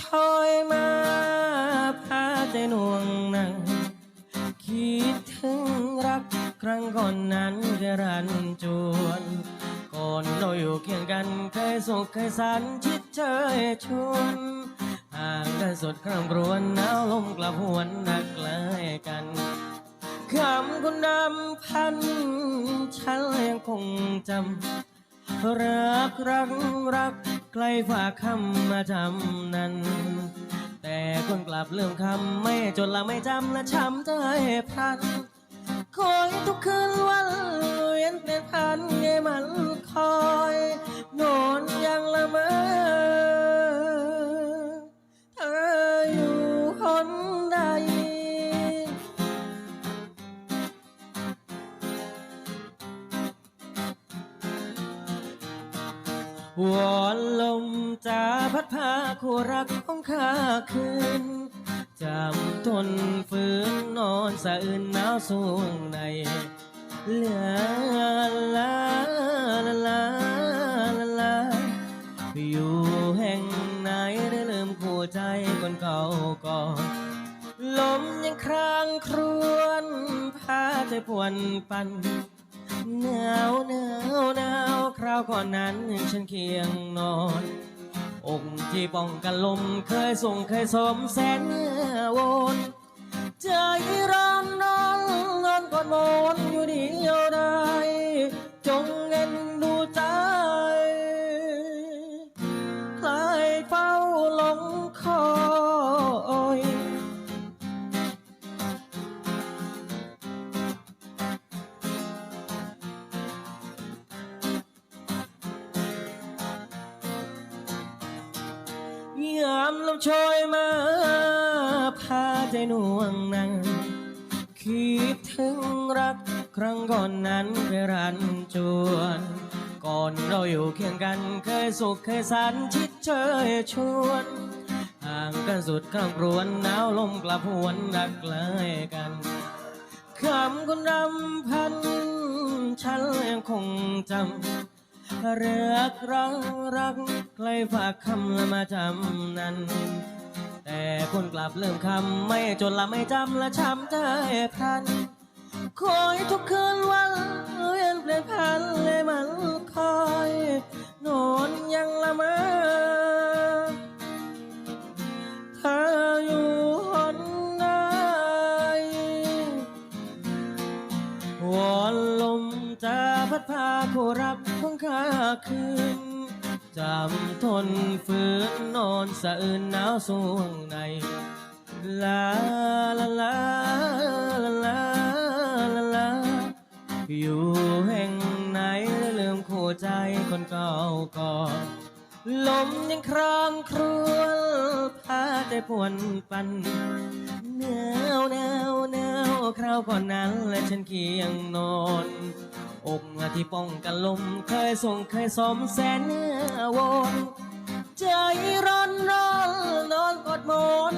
ชอยมาพาใจน่วงนั่งคิดถึงรักครั้งก่อนนั้นกระรันจวน ก่อนเราอยู่เคียงกันเคยสุขเคยสันชิดเชยชวนห่างกันสดคร่ำครวนหนาวลมกลับหวนนักไกลกันคำคุณนำพัน ฉันยังคงจำรักรักรัก ใกล้ฝากคำมาจำนั้น แต่คนกลับลืมคำไม่จนละไม่จำและช้ำใจพลันคอยทุกคืน วอนลมจะพัดพาคู่รักของข้าคืนจำทนฝืนนอนสะอื่นหนาวสูงในเหลือลาลาลาลาลาอยู่แห่งไหนได้ลืมคู่ใจคนเก่าก่อนลมยังครางครวนพาใจพวนปันหนาวหนาวหนาว ราวก่อนนั้นฉันเคียงนอนอกที่ป้องกันลมเคยส่งเคยสมแสนวนใจร้อนนอนนอนกอดหม ยามลมโชยมาพาใจหน่วงนังคิดถึงรักครั้งก่อนนั้นเคยรันจวน ก่อนเราอยู่เคียงกันเคยสุขเคยสันชิดเชยชวนห่างกันสุดคร่ำครวญหนาวลมกลับหวนรักเลยกันคำคุณรำพัน ฉันยังคงจำ รักรังรัก ใครฝากคำละมาจำนั้น แต่คนกลับลืมคำไม่จนละไม่จำละช้ำใจพลันคอยทุกคืน มจะพัดพาคู่รักของข้าคืนจำทนฝืนนอนสะอื่นหนาวสูงใน ลาลาลาลาลาลาลาอยู่แห่งไหนลืมคู่ใจคนเก่าก่อนลมยังครางครวญพาใจพวนปันหนวหนวหนว คราวก่อนนั้นและฉันเคียงนอนอกที่ป้องกันลมเคยส่งเคยสมแสนวนใจร้อนร้อนนอนกอดหมอน